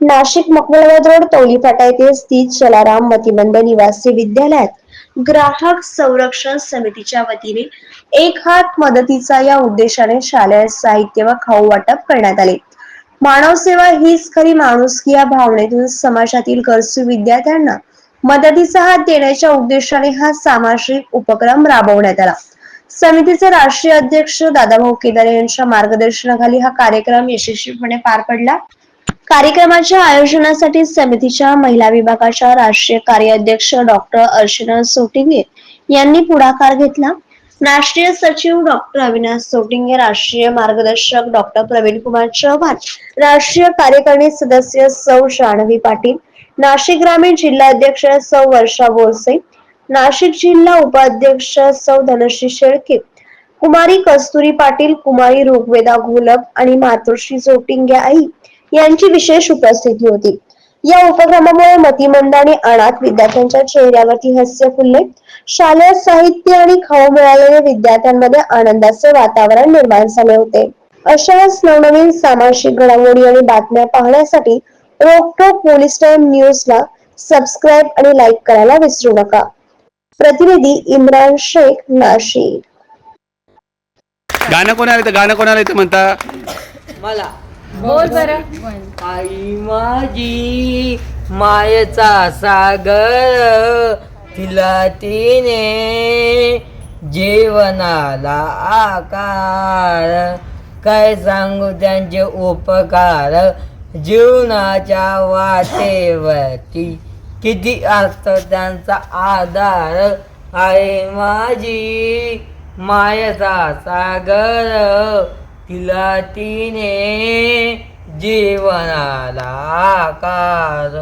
Nashik मकबलवाद road तौली फाटा येथे स्थित शलाराम मतिमंद निवासी विद्यालयात ग्राहक संरक्षण समितीच्या वतीने एक हात मदतीचा या उद्देशाने शालेय साहित्य व खाऊ वाटप करण्यात आले. मानव सेवा हीच खरी माणुसकी या भावनेतून समाजातील गरजू विद्यार्थ्यांना मदतीचा हात देण्याच्या उद्देशाने हा सामाजिक उपक्रम राबवण्यात आला. समितीचे राष्ट्रीय अध्यक्ष दादाभाऊ केदारे यांच्या मार्गदर्शनाखाली हा कार्यक्रम यशस्वीपणे पार पडला. कार्यक्रमाच्या आयोजनासाठी समितीच्या महिला विभागाच्या राष्ट्रीय कार्याध्यक्ष डॉक्टर अर्चना सोटिंगे यांनी पुढाकार घेतला. राष्ट्रीय सचिव डॉक्टर अविनाश सोटिंगे राष्ट्रीय मार्गदर्शक डॉक्टर प्रवीण कुमार चव्हाण राष्ट्रीय कार्यकारिणी सदस्य सौ शाणवी पाटील नाशिक ग्रामीण जिल्हा अध्यक्ष सौ वर्षा बोरसे नाशिक जिल्हा उपाध्यक्ष सौ धनश्री शेळके कुमारी कस्तुरी पाटील कुमारी ऋग्वेदा घोलप आणि मातोश्री सोटिंगे आई यांची विशेष उपस्थिती होती. या उपक्रमामुळे मतिमंद आणि अनाथ विद्यार्थ्यांच्या चेहऱ्यावरती हास्य फुलले. शालेय साहित्य आणि खाऊ मिळालेले विद्यार्थ्यांमध्ये आनंदाचे वातावरण निर्माण झाले होते. अशाच नवनवीन सामाजिक घडामोडी आणि बातम्या पाहण्यासाठी रोकटोक पोलीस टाइम न्यूजला सबस्क्राईब आणि लाईक करायला विसरू नका. प्रतिनिधी इम्रान शेख नाशिक. गाणं कोणाला येतं? गाणं कोणाला येतं म्हणता? मला. बोल बरं. आई माझी मायचा सागर तिला तिने जेवणाला आकार. काय सांगू त्यांचे उपकार? जीवनाच्या वाटेवरती किती असतो त्यांचा आधार? आहे माझी मायचा सागर तिला तिने जीवनाला आकार